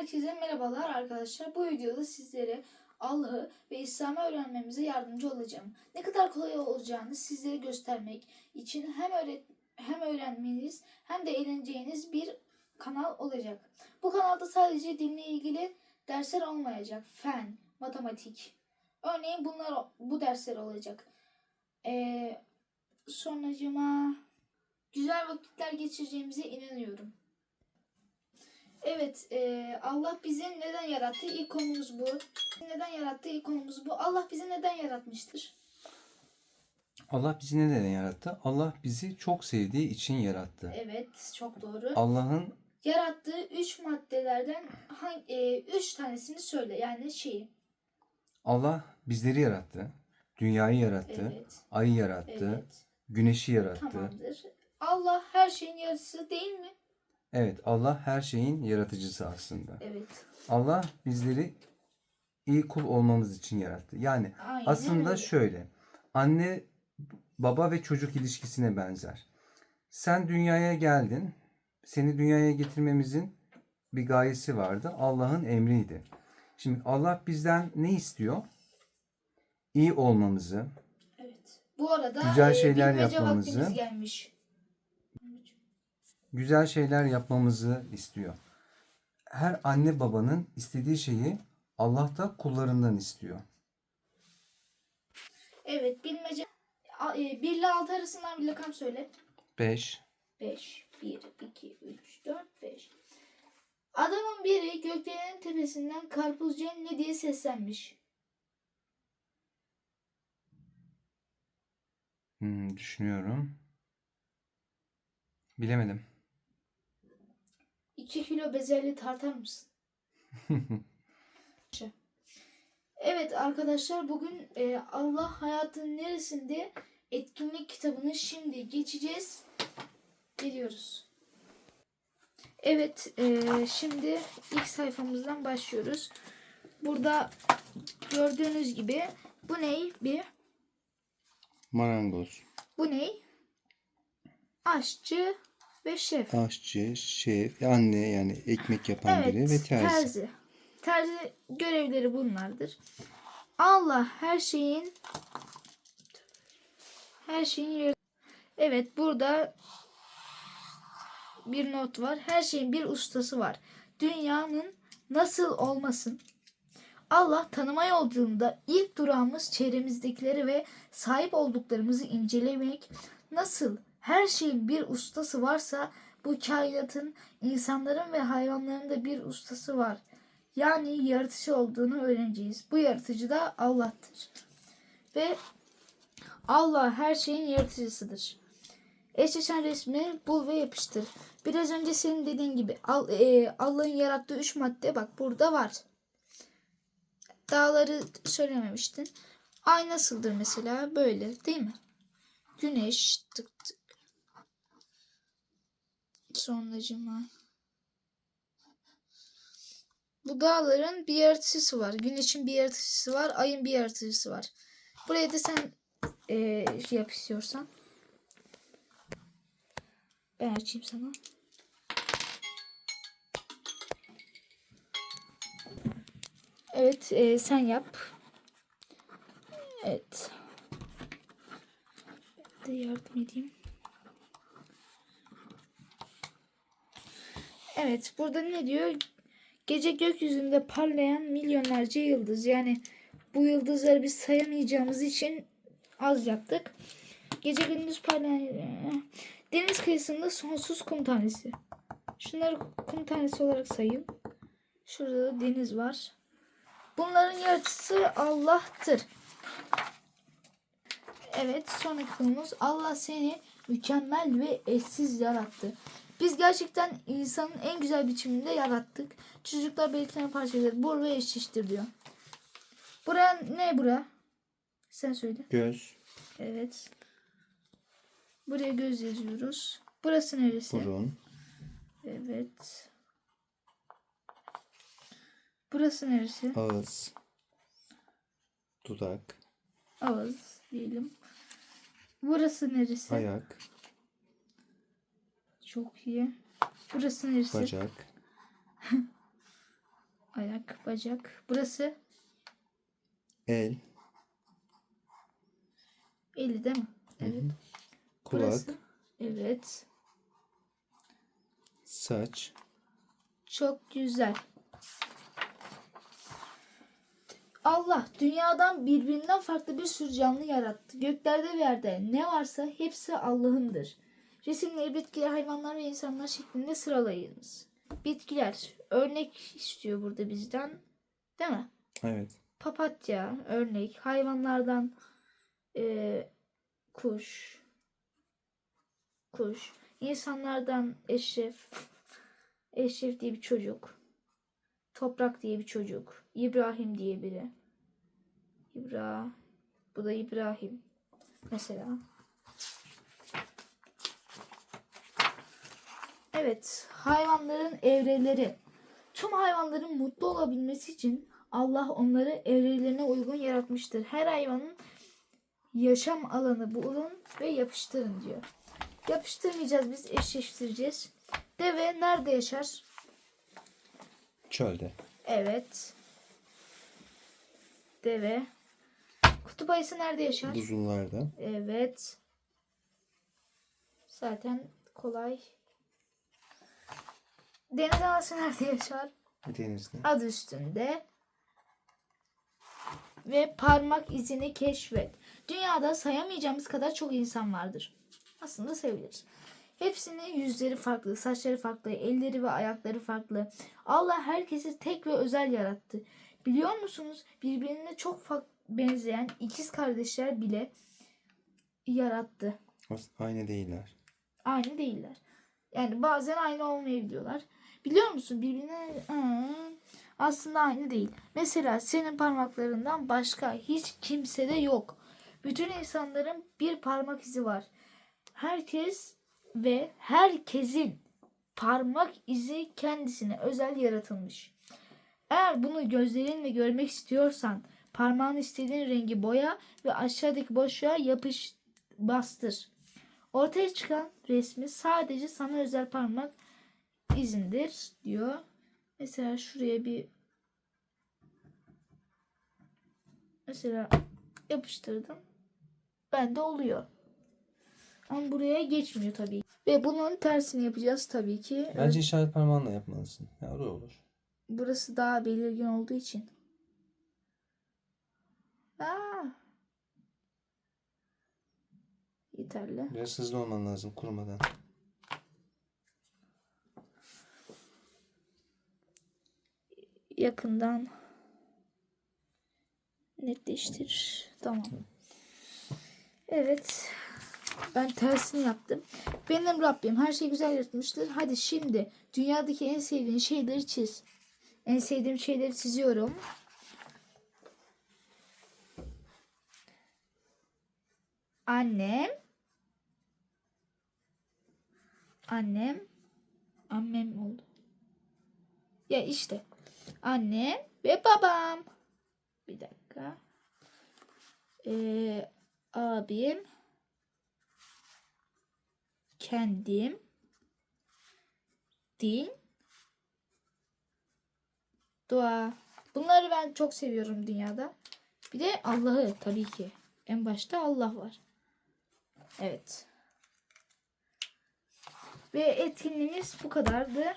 Herkese merhabalar arkadaşlar. Bu videoda sizlere Allah'ı ve İslam'ı öğrenmemize yardımcı olacağım. Ne kadar kolay olacağını sizlere göstermek için hem öğret hem öğrenmeniz hem de eğleneceğiniz bir kanal olacak. Bu kanalda sadece dinle ilgili dersler olmayacak. Fen, matematik. Örneğin bunlar bu dersler olacak. Ee, sonracıma güzel vakitler geçireceğimize inanıyorum. Evet, e, Allah bizi neden yarattı? İlk konumuz bu. Neden yarattı? İlk konumuz bu. Allah bizi neden yaratmıştır? Allah bizi neden yarattı? Allah bizi çok sevdiği için yarattı. Evet, çok doğru. Allah'ın Yarattığı üç maddelerden hangi, e, üç tanesini söyle. Yani şeyi. Allah bizleri yarattı. Dünyayı yarattı. Evet, Ayı yarattı. evet. Güneşi yarattı. Tamamdır. Allah her şeyin yarısı değil mi? Evet, Allah her şeyin yaratıcısı aslında. Evet. Allah bizleri iyi kul olmamız için yarattı. Yani Aynen aslında öyle. şöyle. Anne, baba ve çocuk ilişkisine benzer. Sen dünyaya geldin. Seni dünyaya getirmemizin bir gayesi vardı. Allah'ın emriydi. Şimdi Allah bizden ne istiyor? İyi olmamızı, Evet. Bu arada Güzel e, şeyler yapmamızı- gelmiş. Güzel şeyler yapmamızı istiyor. Her anne babanın istediği şeyi Allah da kullarından istiyor. Evet, bilmece A- e, 1 ile 6 arasından bir rakam söyle. 5. 5. 1, 2, 3, 4, 5. Adamın biri gökdelenin tepesinden karpuzcuya ne diye seslenmiş. Hmm, düşünüyorum. Bilemedim. 2 kilo bezelye tartar mısın? Evet arkadaşlar bugün e, Allah hayatın neresinde etkinlik kitabını şimdi geçeceğiz. Geliyoruz. Evet e, şimdi ilk sayfamızdan başlıyoruz. Burada gördüğünüz gibi bu ney? Bir Marangoz, bu ney? Aşçı ve şef. aşçı, şef, anne yani ekmek yapan biri ve terzi. terzi. Terzi görevleri bunlardır. Allah her şeyin her şeyin Evet burada bir not var. Her şeyin bir ustası var. Dünyanın nasıl olmasın? Allah tanıma yolculuğunda ilk durağımız çevremizdekileri ve sahip olduklarımızı incelemek. Nasıl her şeyin bir ustası varsa bu kainatın insanların ve hayvanların da bir ustası var. Yani yaratıcı olduğunu öğreneceğiz. Bu yaratıcı da Allah'tır. Ve Allah her şeyin yaratıcısıdır. Eşleşen resmi bul ve yapıştır. Biraz önce senin dediğin gibi e, Allah'ın yarattığı üç madde bak burada var. Dağları söylememiştin. Ay nasıldır mesela? Böyle değil mi? Güneş tık tık. Sonracıma. Bu dağların bir yaratıcısı var. Güneşin bir yaratıcısı var. Ayın bir yaratıcısı var. Buraya da sen e, şey yap istiyorsan. Ben açayım sana. Evet e, sen yap. Evet. De yardım edeyim. Evet burada ne diyor? Gece gökyüzünde parlayan milyonlarca yıldız. Yani bu yıldızları biz sayamayacağımız için az yaptık. Gece gündüz parlayan deniz kıyısında sonsuz kum tanesi. Şunları kum tanesi olarak sayın. Şurada da deniz var. Bunların yaratıcısı Allah'tır. Evet sonraki konumuz Allah seni mükemmel ve eşsiz yarattı. Biz gerçekten insanın en güzel biçiminde yarattık. Çocuklar belirtilen parçaları bul ve eşleştir diyor. Buraya ne bura? Sen söyle. Göz, Evet. Buraya göz yazıyoruz. Burası neresi? burun, Evet. Burası neresi? ağız, dudak, Ağız diyelim. Burası neresi? ayak, Çok iyi. Burası neresi? bacak, Ayak, bacak. Burası El, eli değil mi? Evet. kulak, Burası. Evet. saç, Çok güzel. Allah dünyadan birbirinden farklı bir sürü canlı yarattı. Göklerde ve yerde ne varsa hepsi Allah'ındır. Resimleri bitkiler, hayvanlar ve insanlar şeklinde sıralayınız. Bitkiler örnek istiyor burada bizden. Değil mi? evet, Papatya örnek. Hayvanlardan eee, kuş. Kuş. İnsanlardan eşref. Eşref diye bir çocuk. Toprak diye bir çocuk. İbrahim diye biri. İbra. Bu da İbrahim. Mesela. Evet. Hayvanların evreleri. Tüm hayvanların mutlu olabilmesi için Allah onları evrelerine uygun yaratmıştır. Her hayvanın yaşam alanı bulun ve yapıştırın diyor. Yapıştırmayacağız biz eşleştireceğiz. Deve nerede yaşar? çölde, Evet. Deve. Kutup ayısı nerede yaşar? buzullarda, Evet. Zaten kolay. Deniz anası nerede yaşar? denizde, Adı üstünde. Ve parmak izini keşfet. Dünyada sayamayacağımız kadar çok insan vardır. Aslında seviliriz. Hepsinin yüzleri farklı, saçları farklı, elleri ve ayakları farklı. Allah herkesi tek ve özel yarattı. Biliyor musunuz? Birbirine çok benzeyen ikiz kardeşler bile yarattı. aynı değiller. Aynı değiller. Yani bazen aynı olmayabiliyorlar. Biliyor musun birbirine aslında aynı değil. Mesela senin parmaklarından başka hiç kimsede yok. Bütün insanların bir parmak izi var. Herkes ve herkesin parmak izi kendisine özel yaratılmış. Eğer bunu gözlerinle görmek istiyorsan parmağın istediğin rengi boya ve aşağıdaki boşluğa yapış bastır. Ortaya çıkan resmi sadece sana özel parmak izindir diyor. Mesela şuraya bir mesela yapıştırdım. Bende oluyor. Ama buraya geçmiyor tabii. Ve bunun tersini yapacağız tabii ki. Bence işaret parmağınla yapmalısın. Ya o da olur. Burası daha belirgin olduğu için. Aa. Yeterli. Biraz hızlı olman lazım kurumadan. Yakından netleştir. Tamam. Evet. Ben tersini yaptım. Benim Rabbim her şeyi güzel yaratmıştır. Hadi şimdi dünyadaki en sevdiğin şeyleri çiz. En sevdiğim şeyleri çiziyorum. Annem. Annem. Annem oldu. Ya işte. Annem ve babam. Bir dakika. Ee, abim. Kendim. Din. Dua. Bunları ben çok seviyorum dünyada. Bir de Allah'ı tabii ki. En başta Allah var. Evet. Ve etkinliğimiz bu kadardı.